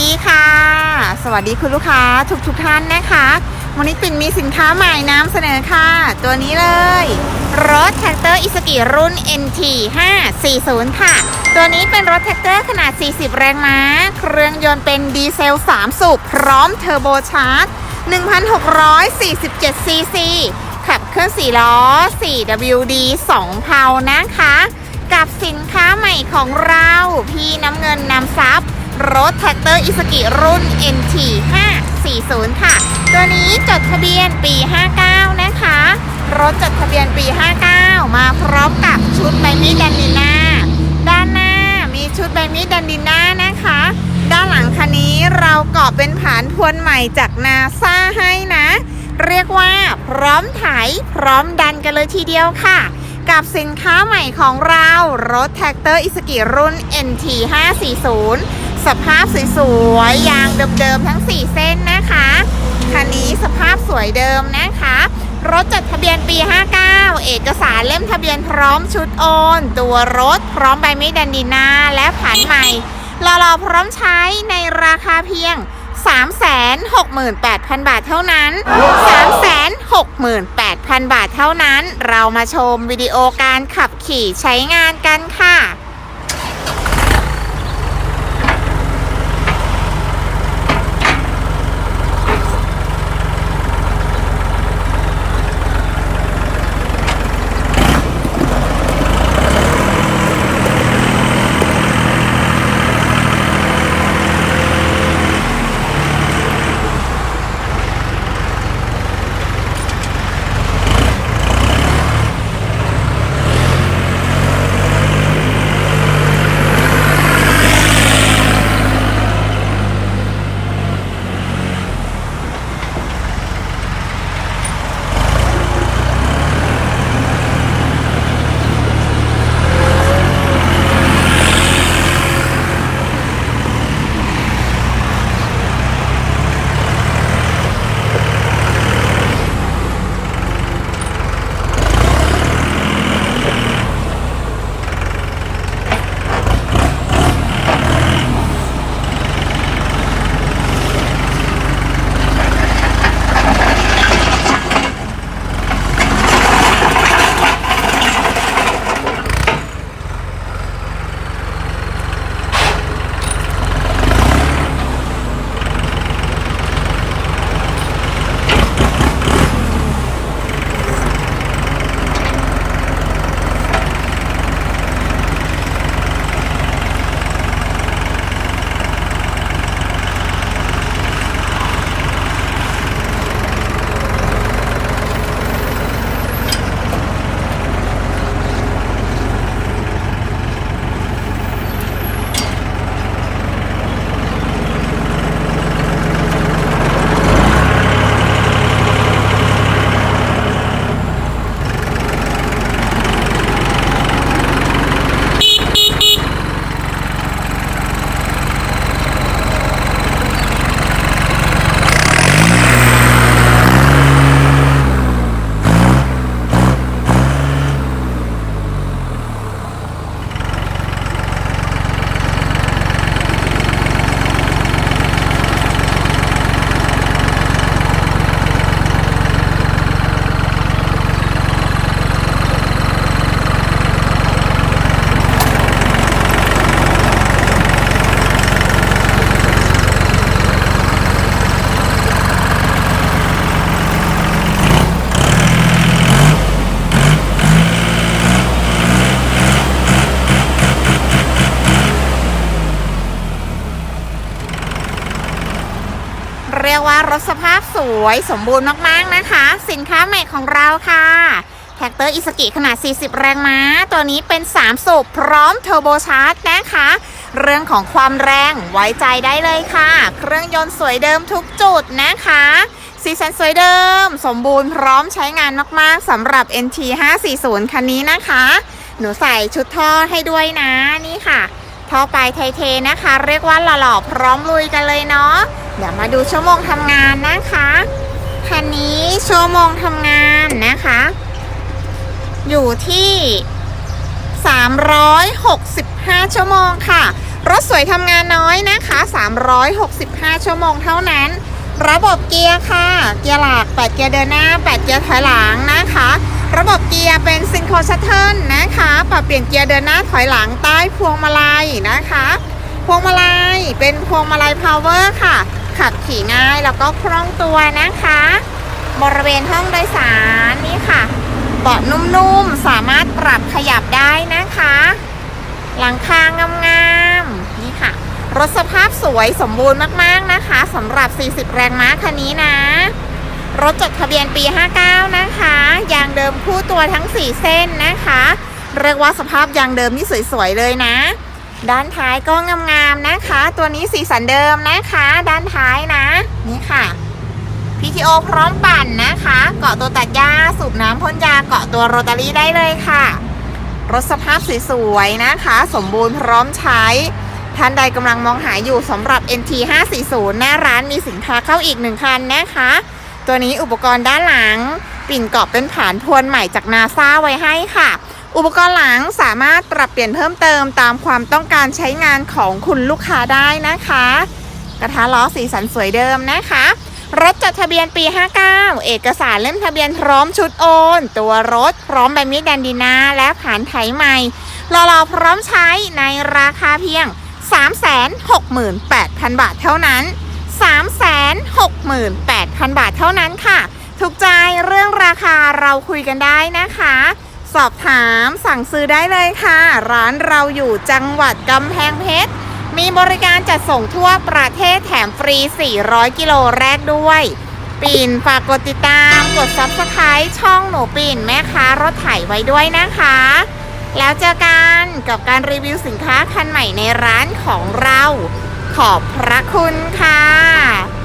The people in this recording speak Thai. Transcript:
ดีค่ะ สวัสดีคุณลูกค้าทุกทุกท่านนะคะ วันนี้ปิ่นมีสินค้าใหม่นำเสนอค่ะ ตัวนี้เลย รถแท็กเตอร์อิสกิรุ่น NT 540 ค่ะ ตัวนี้เป็นรถแท็กเตอร์ขนาด 40 แรงม้า เครื่องยนต์เป็นดีเซล 3 สูบพร้อมเทอร์โบชาร์จ 1,647 ซีซี ขับเคลื่อน4ล้อ 4WD 2เพานะคะ กับสินค้าใหม่ของเรา พี่น้ำเงินนำซับ รถแท็กเตอร์อิสกิรุ่น NT 540 ค่ะ ตัวนี้จดทะเบียนปี 59 นะคะ รถจดทะเบียนปี 59 มาพร้อมกับชุดใบมีดแดนดิน่าด้านหน้ามีชุดใบมีดแดนดิน่านะคะ ด้านหลังคันนี้เราเกาะเป็นผานทวนใหม่จากนาซาให้นะ เรียกว่าพร้อมไถพร้อมดันกันเลยทีเดียวค่ะกับสินค้าใหม่ของเรา รถแท็กเตอร์อิสกิรุ่น NT 540 สภาพสวยๆยางเดิมๆทั้ง 4 เส้นนะคะคันนี้สภาพสวยเดิมนะคะ รถจดทะเบียนปี 59 เอกสารเล่มทะเบียนพร้อมชุดโอน ตัวรถพร้อมใบมีดแดนดินาและผันใหม่รอรอพร้อมใช้ในราคาเพียง 368,000 บาทเท่านั้น 368,000 บาทเท่านั้น เรามาชมวิดีโอการขับขี่ใช้งานกันค่ะ รียกว่ารถสภาพสวยสมบูรณ์มากๆนะคะ สินค้าใหม่ของเราค่ะแท็กเตอร์อิสกิขนาด 40 แรงม้า ตัวนี้เป็น 3 สูบพร้อมเทอร์โบชาร์จนะคะ เรื่องของความแรงไว้ใจได้เลยค่ะ เครื่องยนต์สวยเดิมทุกจุดนะคะ สีสันสวยเดิม สมบูรณ์พร้อมใช้งานมากๆสำหรับ NT 540 คันนี้นะคะ หนูใส่ชุดท่อให้ด้วยนะนี่ค่ะ ท่อปลายไทเทนะคะ เรียกว่าหล่อๆพร้อมลุยกันเลยเนาะ เดี๋ยวมาดูชั่วโมงทำงานนะคะคันนี้ชั่วโมงทำงานนะคะ อยู่ที่ 365 ชั่วโมงค่ะ รถสวยทำงานน้อยนะคะ 365 ชั่วโมงเท่านั้น ระบบเกียร์ค่ะ เกียร์หลัก 8 เกียร์เดินหน้า 8 เกียร์ถอยหลังนะคะ ระบบเกียร์เป็นซิงโครชัตเทิลนะคะ ปรับเปลี่ยนเกียร์เดินหน้าถอยหลังใต้พวงมาลัยนะคะ พวงมาลัยเป็นพวงมาลัยพาวเวอร์ค่ะ ขับขี่ง่ายแล้วก็คล่องตัวนะคะ บริเวณห้องโดยสารนี่ค่ะ เบาะนุ่มๆ สามารถปรับขยับได้นะคะ หลังคางามๆ นี่ค่ะ รถสภาพสวยสมบูรณ์มากๆนะคะสำหรับ 40 แรงม้าคันนี้นะ รถจดทะเบียนปี 59 นะคะ ยางเดิมคู่ตัวทั้ง 4 เส้นนะคะ เรียกว่าสภาพยางเดิมนี่สวยๆเลยนะ ด้านท้ายก็งามๆนะคะ ตัวนี้สีสันเดิมนะคะ ด้านท้ายนะ นี่ค่ะ PTO พร้อมปั่นนะคะ เกาะตัวตัดหญ้าสูบน้ำพ่นยาเกาะตัวโรตารี่ได้เลยค่ะ รถสภาพสวยๆนะคะ สมบูรณ์พร้อมใช้ ท่านใดกำลังมองหาอยู่สำหรับ NT 540หน้าร้านมีสินค้าเข้าอีกหนึ่งคันนะคะ ตัวนี้อุปกรณ์ด้านหลัง ปิ่นเกาะเป็นฐานทวนใหม่จากนาซาไว้ให้ค่ะ อุปกรณ์หลังสามารถปรับเปลี่ยนเพิ่มเติมตามความต้องการใช้งานของคุณลูกค้าได้นะคะ กระทะล้อสีสันสวยเดิมนะคะ รถจดทะเบียนปี 59 เอกสารเล่มทะเบียนพร้อมชุดโอน ตัวรถพร้อมใบมีดแดนดีนาและผ่านไถใหม่รอรอพร้อมใช้ในราคาเพียง 368,000 บาทเท่านั้น 368,000 บาทเท่านั้นค่ะ ถูกใจเรื่องราคาเราคุยกันได้นะคะ สอบถามสั่งซื้อได้เลยค่ะ ร้านเราอยู่จังหวัดกำแพงเพชร มีบริการจัดส่งทั่วประเทศแถมฟรี 400 กิโลแรกด้วย ปิ่นฝากกดติดตาม กด Subscribe ช่องหนูปิ่นแม่ค้ารถไถไว้ด้วยนะคะ แล้วเจอกันกับการรีวิวสินค้าคันใหม่ในร้านของเรา ขอบพระคุณค่ะ